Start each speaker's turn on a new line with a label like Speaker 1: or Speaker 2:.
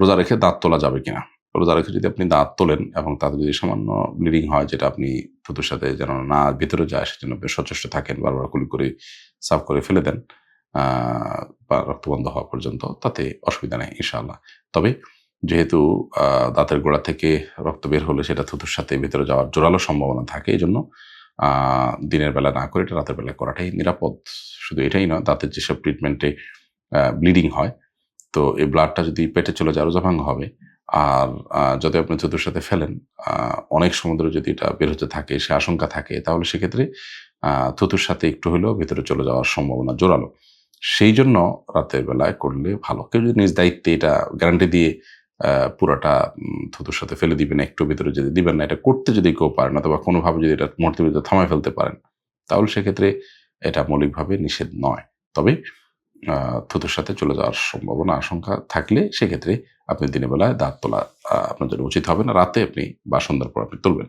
Speaker 1: রোজা রেখে দাঁত তোলা যাবে কিনা? রোজা রেখে যদি আপনি দাঁত তোলেন এবং তাতে যদি সামান্য ব্লিডিং হয়, যেটা আপনি থুতুর সাথে যেন না ভিতরে যায়, সেজন্য বেশ সচেষ্ট থাকেন, বারবার কুলি করে সাফ করে ফেলে দেন বা রক্ত বন্ধ হওয়া পর্যন্ত, তাতে অসুবিধা নেই, ইনশাআল্লাহ। তবে যেহেতু দাঁতের গোড়া থেকে রক্ত বের হলে সেটা থুতুর সাথে ভিতরে যাওয়ার জোরালো সম্ভাবনা থাকে, এই জন্য দিনের বেলা না করে এটা রাতের বেলা করাটাই নিরাপদ। শুধু এটাই নয়, দাঁতের যেসব ট্রিটমেন্টে ব্লিডিং হয় তো এই ব্লাডটা যদি পেটে চলে যায়, আরও জভাঙ্গ হবে। আর যদি আপনি থুতুর সাথে ফেলেন অনেক সমুদ্র যদি এটা বের হতে থাকে, সে আশঙ্কা থাকে, তাহলে সেক্ষেত্রে থুতুর সাথে একটু হলেও ভেতরে চলে যাওয়ার সম্ভাবনা জোরালো। সেই জন্য রাতের বেলায় করলে ভালো। কেউ যদি নিজ দায়িত্বে এটা গ্যারান্টি দিয়ে পুরাটা থুতুর সাথে ফেলে দিবেন, একটু ভিতরে যদি দিবেন না, এটা করতে যদি কেউ পারেন, অথবা কোনোভাবে যদি এটা মুহূর্তের ভিতরে থামায় ফেলতে পারেন, তাহলে সেক্ষেত্রে এটা মৌলিকভাবে নিষেধ নয়। তবে থুতুর সাথে চলে যাওয়ার সম্ভাবনা, আশঙ্কা থাকলে সেক্ষেত্রে আপনি দিনের বেলায় দাঁত তোলা আপনার জন্য উচিত হবে না। রাতে আপনি বা সন্ধ্যার পর আপনি তুলবেন।